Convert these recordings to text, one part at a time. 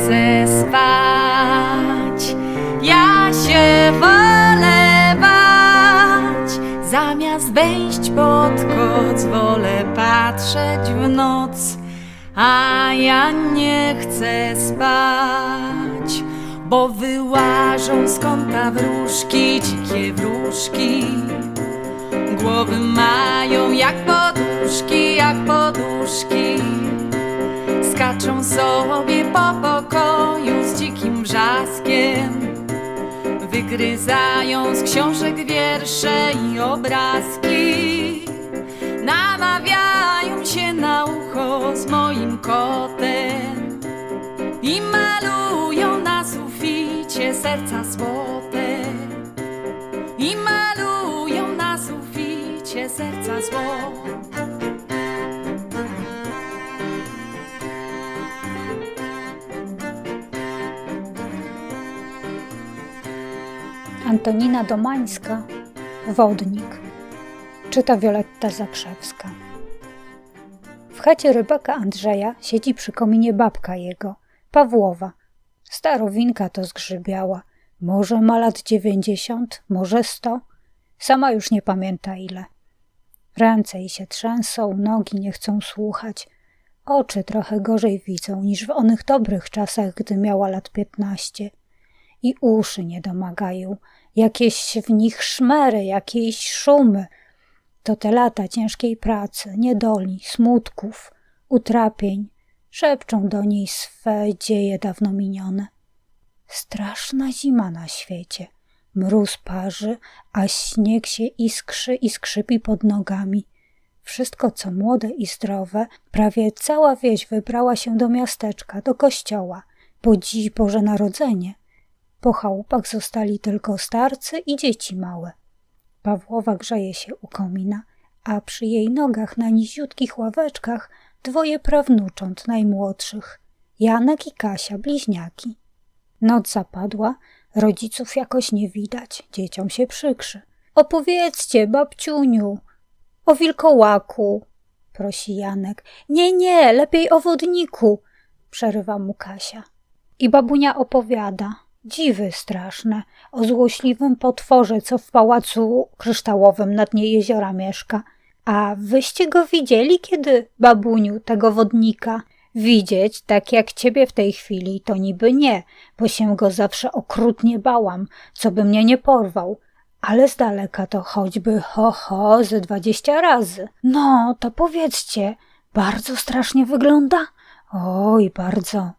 chcę spać. Ja się wolę bać. Zamiast wejść pod koc, wolę patrzeć w noc. A ja nie chcę spać, bo wyłażą z kąta wróżki, dzikie wróżki. Głowy mają jak poduszki, jak poduszki. Skaczą sobie po pokoju z dzikim wrzaskiem. Wygryzają z książek wiersze i obrazki. Namawiają się na ucho z moim kotem i malują na suficie serca złote. I malują na suficie serca złote. Antonina Domańska, Wodnik. Czyta Wioletta Zakrzewska. W chacie rybaka Andrzeja siedzi przy kominie babka jego, Pawłowa. Starowinka to zgrzybiała. Może ma lat dziewięćdziesiąt, może sto. Sama już nie pamięta ile. Ręce jej się trzęsą, nogi nie chcą słuchać. Oczy trochę gorzej widzą niż w onych dobrych czasach, gdy miała lat piętnaście. I uszy nie domagają, jakieś w nich szmery, jakieś szumy. To te lata ciężkiej pracy, niedoli, smutków, utrapień, szepczą do niej swe dzieje dawno minione. Straszna zima na świecie. Mróz parzy, a śnieg się iskrzy i skrzypi pod nogami. Wszystko, co młode i zdrowe, prawie cała wieś wybrała się do miasteczka, do kościoła, bo dziś Boże Narodzenie. Po chałupach zostali tylko starcy i dzieci małe. Pawłowa grzeje się u komina, a przy jej nogach na niziutkich ławeczkach dwoje prawnucząt najmłodszych, Janek i Kasia, bliźniaki. Noc zapadła, rodziców jakoś nie widać, dzieciom się przykrzy. Opowiedzcie, babciuniu, o wilkołaku, prosi Janek. Nie, nie, lepiej o wodniku, przerywa mu Kasia. I babunia opowiada, dziwy straszne, o złośliwym potworze, co w pałacu kryształowym na dnie jeziora mieszka. A wyście go widzieli kiedy, babuniu, tego wodnika? Widzieć, tak jak ciebie w tej chwili, to niby nie, bo się go zawsze okrutnie bałam, co by mnie nie porwał. Ale z daleka to choćby ho ho ze dwadzieścia razy. No, to powiedzcie, bardzo strasznie wygląda? Oj, bardzo.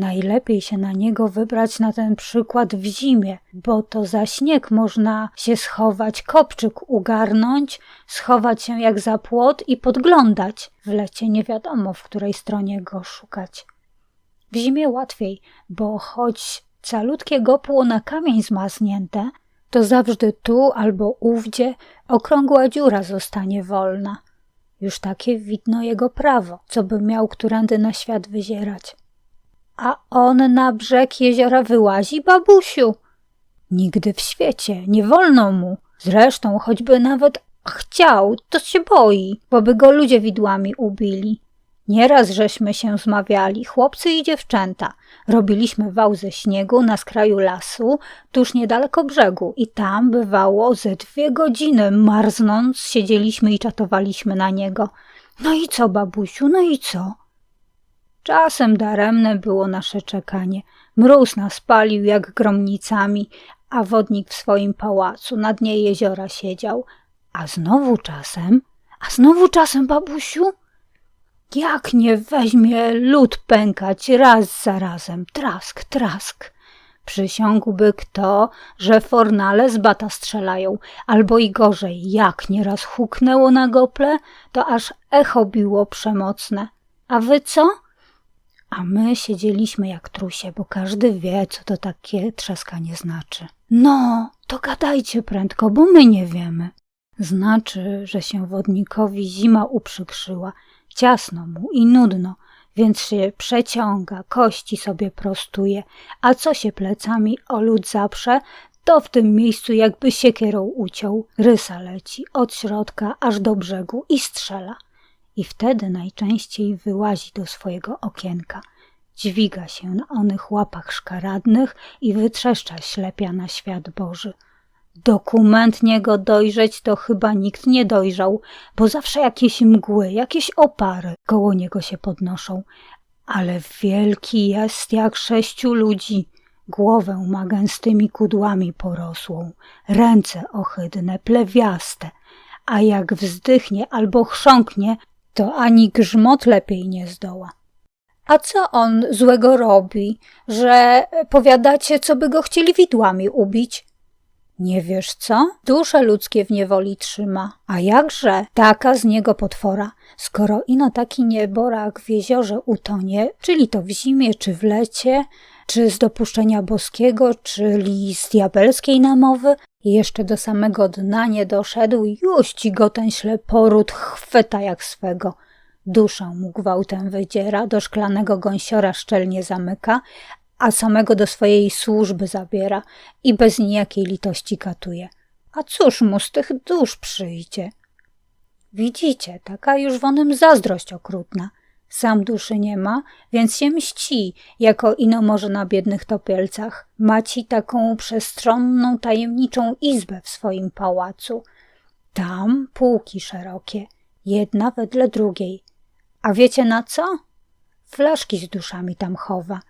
Najlepiej się na niego wybrać na ten przykład w zimie, bo to za śnieg można się schować, kopczyk ugarnąć, schować się jak za płot i podglądać. W lecie nie wiadomo, w której stronie go szukać. W zimie łatwiej, bo choć calutkie gopło na kamień zmaznięte, to zawsze tu albo ówdzie okrągła dziura zostanie wolna. Już takie widno jego prawo, co by miał którędy na świat wyzierać. A on na brzeg jeziora wyłazi, babusiu? Nigdy w świecie, nie wolno mu. Zresztą, choćby nawet chciał, to się boi, bo by go ludzie widłami ubili. Nieraz żeśmy się zmawiali, chłopcy i dziewczęta. Robiliśmy wał ze śniegu na skraju lasu, tuż niedaleko brzegu i tam bywało ze dwie godziny marznąc siedzieliśmy i czatowaliśmy na niego. No i co, babusiu, no i co? Czasem daremne było nasze czekanie. Mróz nas palił jak gromnicami, a wodnik w swoim pałacu na dnie jeziora siedział. A znowu czasem, a znowu czasem, babusiu? Jak nie weźmie lód pękać raz za razem, trask, trask. Przysiągłby kto, że fornale z bata strzelają, albo i gorzej, jak nieraz huknęło na gople, to aż echo biło przemocne. A wy co? A my siedzieliśmy jak trusie, bo każdy wie, co to takie trzaskanie znaczy. No, to gadajcie prędko, bo my nie wiemy. Znaczy, że się wodnikowi zima uprzykrzyła, ciasno mu i nudno, więc się przeciąga, kości sobie prostuje, a co się plecami o lód zaprze, to w tym miejscu jakby siekierą uciął. Rysa leci od środka aż do brzegu i strzela. I wtedy najczęściej wyłazi do swojego okienka. dźwiga się na onych łapach szkaradnych i wytrzeszcza ślepia na świat Boży. Dokumentnie go dojrzeć to chyba nikt nie dojrzał, bo zawsze jakieś mgły, jakieś opary koło niego się podnoszą. Ale wielki jest jak sześciu ludzi. Głowę ma gęstymi kudłami porosłą, ręce ohydne, plewiaste, a jak wzdychnie albo chrząknie, to ani grzmot lepiej nie zdoła. A co on złego robi, że powiadacie, co by go chcieli widłami ubić? Nie wiesz co? Dusze ludzkie w niewoli trzyma. A jakże? Taka z niego potwora. Skoro ino taki nieborak w jeziorze utonie, czyli to w zimie, czy w lecie, czy z dopuszczenia boskiego, czyli z diabelskiej namowy, jeszcze do samego dna nie doszedł, już ci go ten śleporód chwyta jak swego. Duszę mu gwałtem wydziera, do szklanego gąsiora szczelnie zamyka, a samego do swojej służby zabiera i bez niejakiej litości katuje. A cóż mu z tych dusz przyjdzie? Widzicie, taka już wonem zazdrość okrutna. Sam duszy nie ma, więc się mści, jako ino może na biednych topielcach. Maci taką przestronną, tajemniczą izbę w swoim pałacu. Tam półki szerokie, jedna wedle drugiej. A wiecie na co? Flaszki z duszami tam chowa.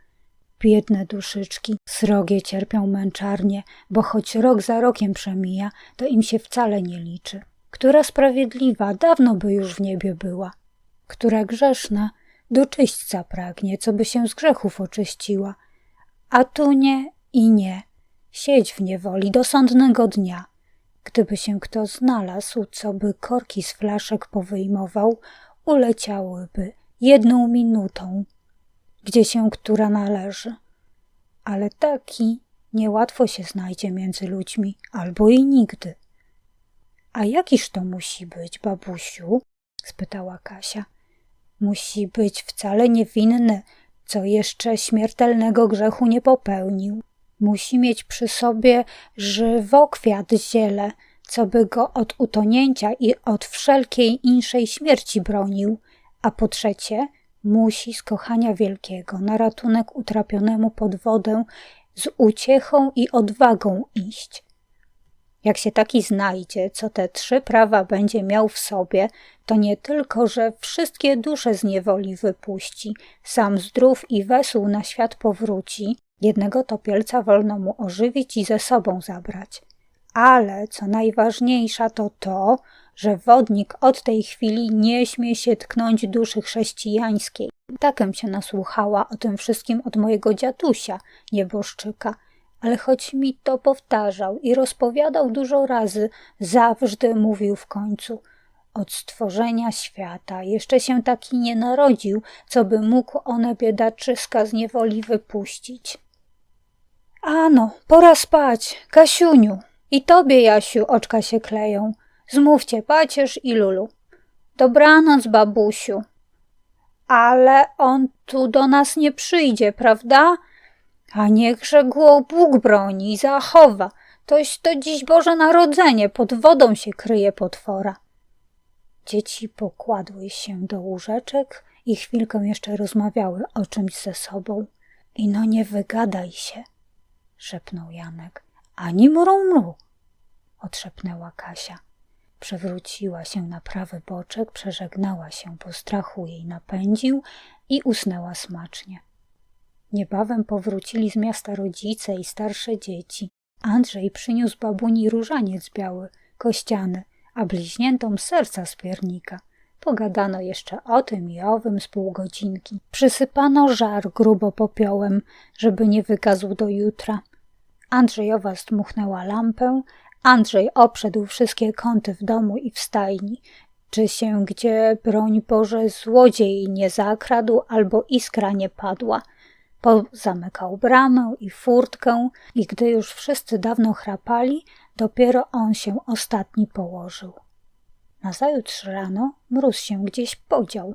Biedne duszyczki, srogie cierpią męczarnie, bo choć rok za rokiem przemija, to im się wcale nie liczy. Która sprawiedliwa dawno by już w niebie była, która grzeszna do czyśćca pragnie, co by się z grzechów oczyściła. A tu nie i nie. Siedź w niewoli do sądnego dnia. Gdyby się kto znalazł, co by korki z flaszek powyjmował, uleciałyby jedną minutą, gdzie się która należy. Ale taki niełatwo się znajdzie między ludźmi, albo i nigdy. A jakiż to musi być, babusiu? spytała Kasia. Musi być wcale niewinny, co jeszcze śmiertelnego grzechu nie popełnił. Musi mieć przy sobie żywokwiat ziele, co by go od utonięcia i od wszelkiej inszej śmierci bronił, a po trzecie musi z kochania wielkiego na ratunek utrapionemu pod wodę z uciechą i odwagą iść. Jak się taki znajdzie, co te trzy prawa będzie miał w sobie, to nie tylko, że wszystkie dusze z niewoli wypuści, sam zdrów i wesół na świat powróci, jednego topielca wolno mu ożywić i ze sobą zabrać. Ale co najważniejsza to to, że wodnik od tej chwili nie śmie się tknąć duszy chrześcijańskiej. Takem się nasłuchała o tym wszystkim od mojego dziatusia, nieboszczyka, ale choć mi to powtarzał i rozpowiadał dużo razy, zawsze mówił w końcu. Od stworzenia świata jeszcze się taki nie narodził, co by mógł one biedaczyska z niewoli wypuścić. Ano, pora spać, Kasiuniu. I tobie, Jasiu, oczka się kleją. Zmówcie pacierz i Lulu. Dobranoc, babusiu. Ale on tu do nas nie przyjdzie, prawda? A niechże go Bóg broni i zachowa. Toś to dziś Boże Narodzenie, pod wodą się kryje potwora. Dzieci pokładły się do łóżeczek i chwilkę jeszcze rozmawiały o czymś ze sobą. I no nie wygadaj się, szepnął Janek. Ani mru mru, odszepnęła Kasia. Przewróciła się na prawy boczek, przeżegnała się, bo strachu jej napędził i usnęła smacznie. Niebawem powrócili z miasta rodzice i starsze dzieci. Andrzej przyniósł babuni różaniec biały, kościany, a bliźniętom serca z piernika. Pogadano jeszcze o tym i owym z pół godzinki. Przysypano żar grubo popiołem, żeby nie wygazł do jutra. Andrzejowa zdmuchnęła lampę, Andrzej obszedł wszystkie kąty w domu i w stajni, czy się gdzie, broń Boże, złodziej nie zakradł albo iskra nie padła. Pozamykał bramę i furtkę i gdy już wszyscy dawno chrapali, dopiero on się ostatni położył. Nazajutrz rano mróz się gdzieś podział.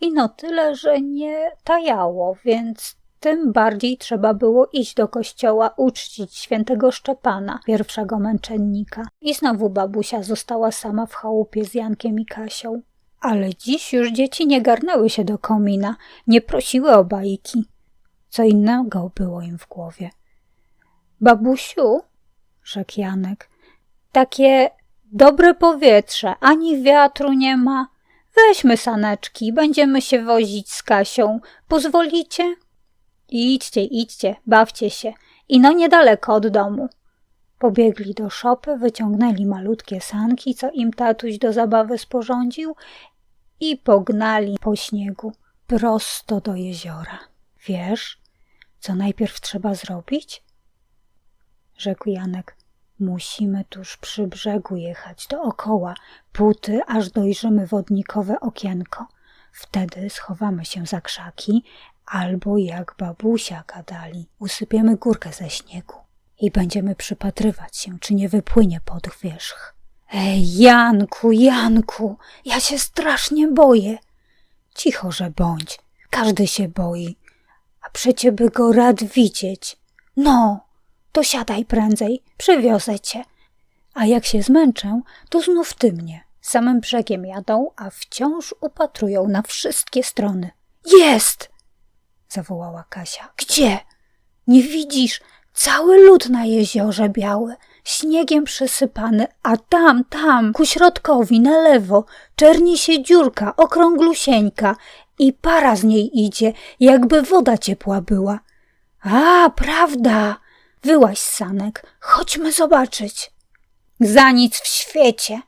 I no tyle, że nie tajało, więc tym bardziej trzeba było iść do kościoła uczcić świętego Szczepana, pierwszego męczennika. I znowu babusia została sama w chałupie z Jankiem i Kasią. Ale dziś już dzieci nie garnęły się do komina, nie prosiły o bajki. Co innego było im w głowie. Babusiu, rzekł Janek, takie dobre powietrze, ani wiatru nie ma. Weźmy saneczki, będziemy się wozić z Kasią. Pozwolicie? Idźcie, idźcie, bawcie się. I no niedaleko od domu. Pobiegli do szopy, wyciągnęli malutkie sanki, co im tatuś do zabawy sporządził i pognali po śniegu prosto do jeziora. Wiesz, co najpierw trzeba zrobić? Rzekł Janek. Musimy tuż przy brzegu jechać dookoła, póty, aż dojrzymy wodnikowe okienko. Wtedy schowamy się za krzaki, albo jak babusia gadali, usypiemy górkę ze śniegu i będziemy przypatrywać się, czy nie wypłynie pod wierzch. Ej, Janku, Janku, ja się strasznie boję. Cicho, że bądź. Każdy się boi. Przecie by go rad widzieć. No, to siadaj prędzej, przywiozę cię. A jak się zmęczę, to znów ty mnie. Samym brzegiem jadą, a wciąż upatrują na wszystkie strony. Jest! zawołała Kasia. Gdzie? Nie widzisz? Cały lód na jeziorze biały, śniegiem przysypany, a tam, tam, ku środkowi, na lewo, czerni się dziurka, okrąglusieńka i para z niej idzie, jakby woda ciepła była. A, prawda! Wyłaź sanek, chodźmy zobaczyć. Za nic w świecie,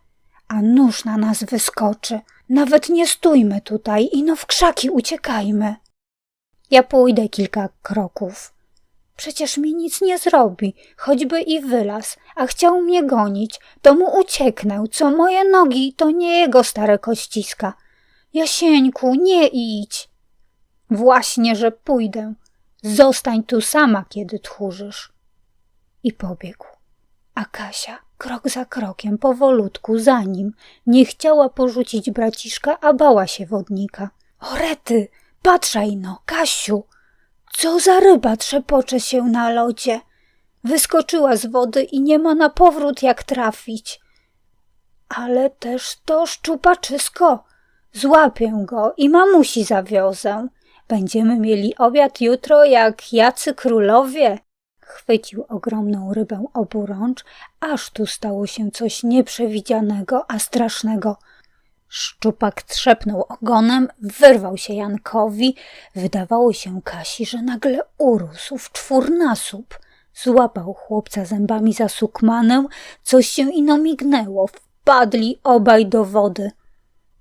a nóż na nas wyskoczy. Nawet nie stójmy tutaj, ino w krzaki uciekajmy. Ja pójdę kilka kroków. Przecież mi nic nie zrobi, choćby i wylaz, a chciał mnie gonić, to mu ucieknę, co moje nogi to nie jego stare kościska. Jasieńku, nie idź. Właśnie, że pójdę. Zostań tu sama, kiedy tchórzysz. I pobiegł. A Kasia, krok za krokiem, powolutku za nim, nie chciała porzucić braciszka, a bała się wodnika. Orety, patrzaj no, Kasiu, co za ryba trzepocze się na lodzie. Wyskoczyła z wody i nie ma na powrót jak trafić. Ale też to szczupaczysko. Złapię go i mamusi zawiozę. Będziemy mieli obiad jutro jak jacy królowie. Chwycił ogromną rybę oburącz, aż tu stało się coś nieprzewidzianego, a strasznego. Szczupak trzepnął ogonem, wyrwał się Jankowi. Wydawało się Kasi, że nagle urósł w czwórnasób. Złapał chłopca zębami za sukmanę, coś się ino mignęło. Wpadli obaj do wody.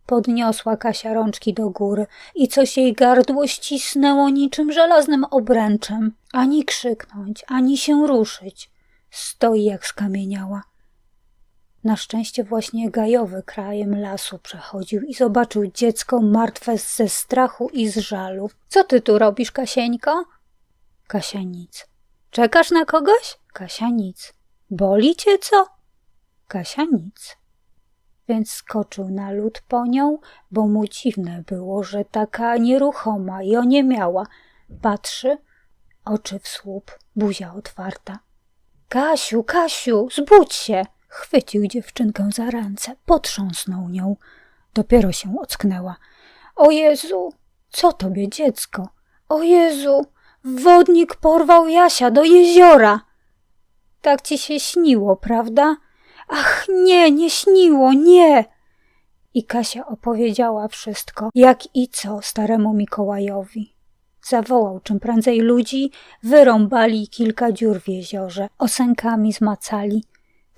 Podniosła Kasia rączki do góry i coś jej gardło ścisnęło niczym żelaznym obręczem. Ani krzyknąć, ani się ruszyć. Stoi jak skamieniała. Na szczęście właśnie gajowy krajem lasu przechodził i zobaczył dziecko martwe ze strachu i z żalu. Co ty tu robisz, Kasieńko? Kasia nic. Czekasz na kogoś? Kasia nic. Boli cię co? Kasia nic. Więc skoczył na lód po nią, bo mu dziwne było, że taka nieruchoma i oniemiała. Patrzy, oczy w słup, buzia otwarta. Kasiu, Kasiu, zbudź się! Chwycił dziewczynkę za ręce, potrząsnął nią. Dopiero się ocknęła. O Jezu, co tobie, dziecko? O Jezu, wodnik porwał Jasia do jeziora. Tak ci się śniło, prawda? Ach, nie, nie śniło, nie. I Kasia opowiedziała wszystko, jak i co staremu Mikołajowi. Zawołał czym prędzej ludzi, wyrąbali kilka dziur w jeziorze, osękami zmacali,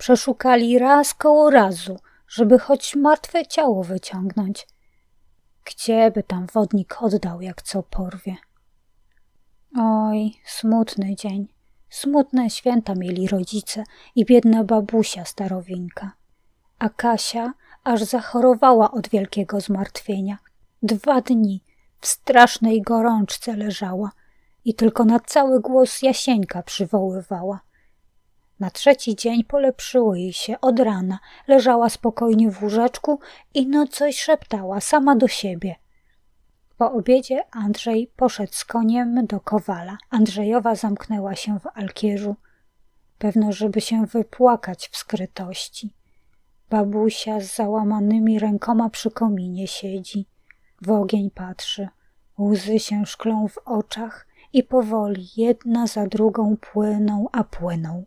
Przeszukali raz koło razu, żeby choć martwe ciało wyciągnąć. Gdzie by tam wodnik oddał, jak co porwie? Oj, smutny dzień. Smutne święta mieli rodzice i biedna babusia starowinka. A Kasia aż zachorowała od wielkiego zmartwienia. Dwa dni w strasznej gorączce leżała i tylko na cały głos Jasieńka przywoływała – na trzeci dzień polepszyło jej się od rana. Leżała spokojnie w łóżeczku i no coś szeptała sama do siebie. Po obiedzie Andrzej poszedł z koniem do Kowala. Andrzejowa zamknęła się w alkierzu. Pewno, żeby się wypłakać w skrytości. Babusia z załamanymi rękoma przy kominie siedzi. W ogień patrzy. Łzy się szklą w oczach i powoli jedna za drugą płyną, a płyną.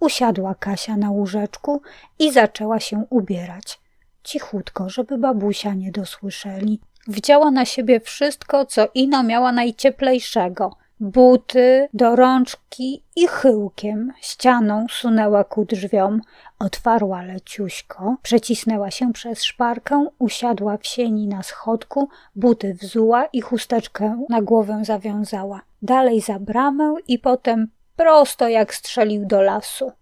Usiadła Kasia na łóżeczku i zaczęła się ubierać. Cichutko, żeby babusia nie dosłyszeli. Wdziała na siebie wszystko, co Ino miała najcieplejszego. Buty, dorączki i chyłkiem ścianą sunęła ku drzwiom. Otwarła leciuśko, przecisnęła się przez szparkę, usiadła w sieni na schodku, buty wzuła i chusteczkę na głowę zawiązała. Dalej za bramę i potem prosto jak strzelił do lasu.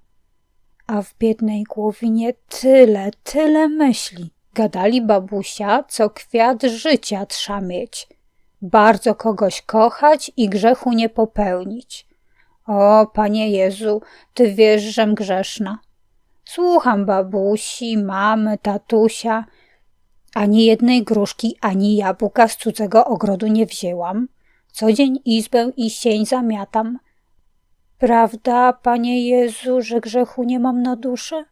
A w biednej głowinie tyle, tyle myśli. Gadali babusia, co kwiat życia trza mieć. Bardzo kogoś kochać i grzechu nie popełnić. O, Panie Jezu, Ty wiesz, żem grzeszna. Słucham babusi, mamy, tatusia. Ani jednej gruszki, ani jabłka z cudzego ogrodu nie wzięłam. Co dzień izbę i sień zamiatam. Prawda, Panie Jezu, że grzechu nie mam na duszy?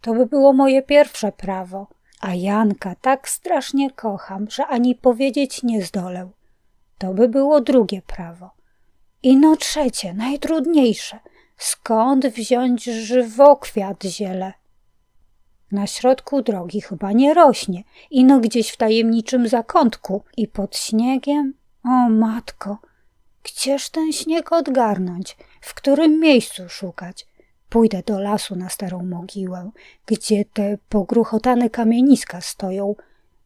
To by było moje pierwsze prawo, a Janka tak strasznie kocham, że ani powiedzieć nie zdolę. To by było drugie prawo. I no trzecie, najtrudniejsze. Skąd wziąć żywokwiat ziele? Na środku drogi chyba nie rośnie, ino gdzieś w tajemniczym zakątku i pod śniegiem. O matko, gdzież ten śnieg odgarnąć? W którym miejscu szukać? Pójdę do lasu na starą mogiłę, gdzie te pogruchotane kamieniska stoją.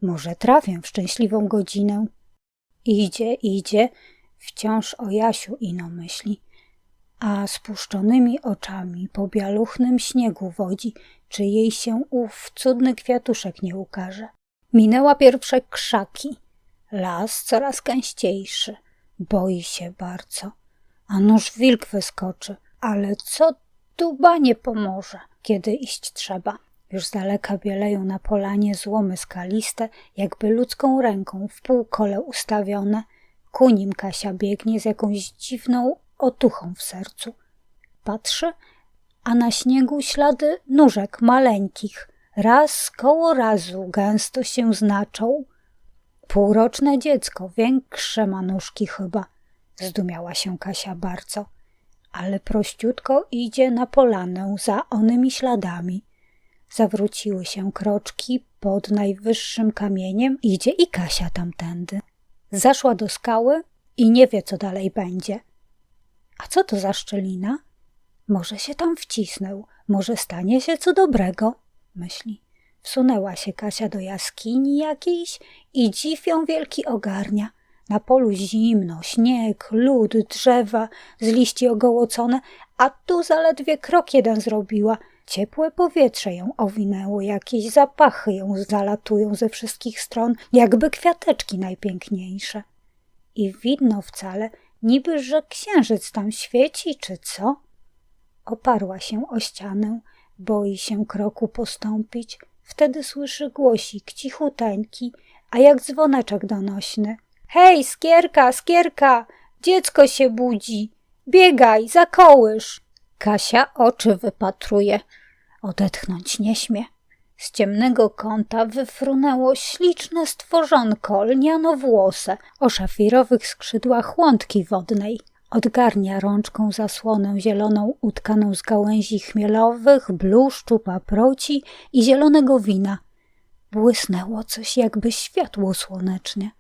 Może trafię w szczęśliwą godzinę. Idzie, idzie, wciąż o Jasiu ino myśli, a spuszczonymi oczami po bialuchnym śniegu wodzi, czy jej się ów cudny kwiatuszek nie ukaże. Minęła pierwsze krzaki. Las coraz gęściejszy. Boi się bardzo. A nuż wilk wyskoczy. Ale co duba nie pomoże, kiedy iść trzeba. Już z daleka bieleją na polanie złomy skaliste, jakby ludzką ręką w półkole ustawione. Ku nim Kasia biegnie z jakąś dziwną otuchą w sercu. Patrzy, a na śniegu ślady nóżek maleńkich. Raz koło razu gęsto się znaczą. Półroczne dziecko, większe ma nóżki chyba. Zdumiała się Kasia bardzo, ale prościutko idzie na polanę za onymi śladami. Zawróciły się kroczki pod najwyższym kamieniem, idzie i Kasia tamtędy. Zaszła do skały i nie wie, co dalej będzie. A co to za szczelina? Może się tam wcisnę, może stanie się co dobrego, myśli. Wsunęła się Kasia do jaskini jakiejś i dziw ją wielki ogarnia. Na polu zimno, śnieg, lód, drzewa z liści ogołocone, a tu zaledwie krok jeden zrobiła. Ciepłe powietrze ją owinęło, jakieś zapachy ją zalatują ze wszystkich stron, jakby kwiateczki najpiękniejsze. I widno wcale, niby że księżyc tam świeci, czy co? Oparła się o ścianę, boi się kroku postąpić, wtedy słyszy głosik cichuteńki, a jak dzwoneczek donośny. Hej, skierka, skierka, dziecko się budzi. Biegaj, za kołysz. Kasia oczy wypatruje. Odetchnąć nie śmie. Z ciemnego kąta wyfrunęło śliczne stworzonko, lniano-włose, o szafirowych skrzydłach łądki wodnej. Odgarnia rączką zasłonę zieloną utkaną z gałęzi chmielowych, bluszczu, paproci i zielonego wina. Błysnęło coś jakby światło słoneczne.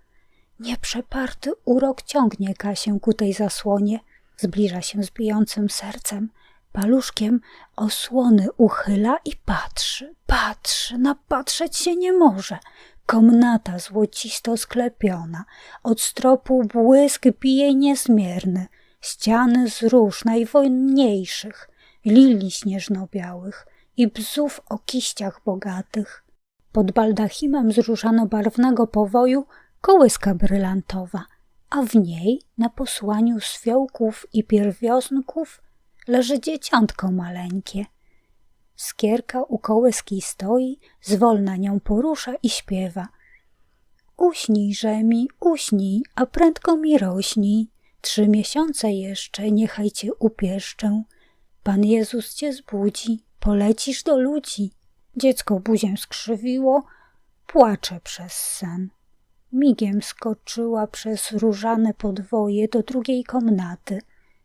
Nieprzeparty urok ciągnie Kasię ku tej zasłonie. Zbliża się z bijącym sercem. Paluszkiem osłony uchyla i patrzy, patrzy, napatrzeć się nie może. Komnata złocisto sklepiona, od stropu błysk bije niezmierny, ściany z róż najwojniejszych, lilii śnieżno-białych i bzów o kiściach bogatych. Pod baldachimem z różanobarwnego powoju kołyska brylantowa, a w niej na posłaniu z fiołków i pierwiosnków leży dzieciątko maleńkie. Skierka u kołyski stoi, zwolna nią porusza i śpiewa. Uśnij, rzemi, uśnij, a prędko mi rośnij. Trzy miesiące jeszcze niechaj cię upieszczę. Pan Jezus cię zbudzi, polecisz do ludzi. Dziecko buzię skrzywiło, płacze przez sen. Migiem skoczyła przez różane podwoje do drugiej komnaty.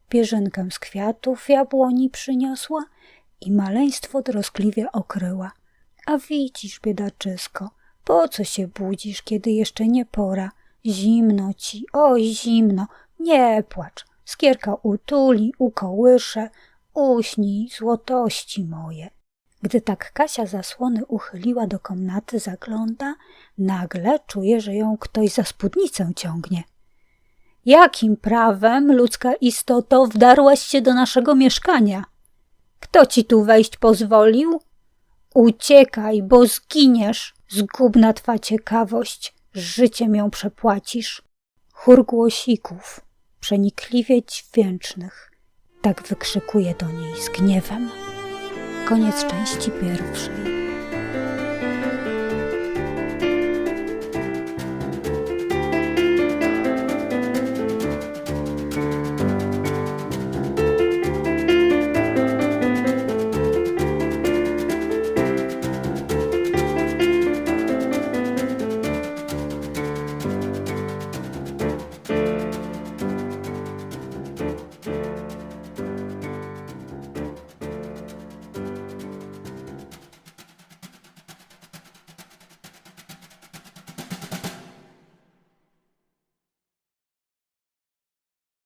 Pierzynkę z kwiatów jabłoni przyniosła i maleństwo troskliwie okryła. A widzisz, biedaczysko, po co się budzisz, kiedy jeszcze nie pora? Zimno ci, oj zimno, nie płacz. Skierka utuli, ukołysze, uśnij, złotości moje. Gdy tak Kasia zasłony uchyliła do komnaty, zagląda, nagle czuje, że ją ktoś za spódnicę ciągnie. Jakim prawem, ludzka istoto, wdarłaś się do naszego mieszkania? Kto ci tu wejść pozwolił? Uciekaj, bo zginiesz. Zgubna twa ciekawość, życiem ją przepłacisz. Chór głosików, przenikliwie dźwięcznych, tak wykrzykuje do niej z gniewem koniec części pierwszej.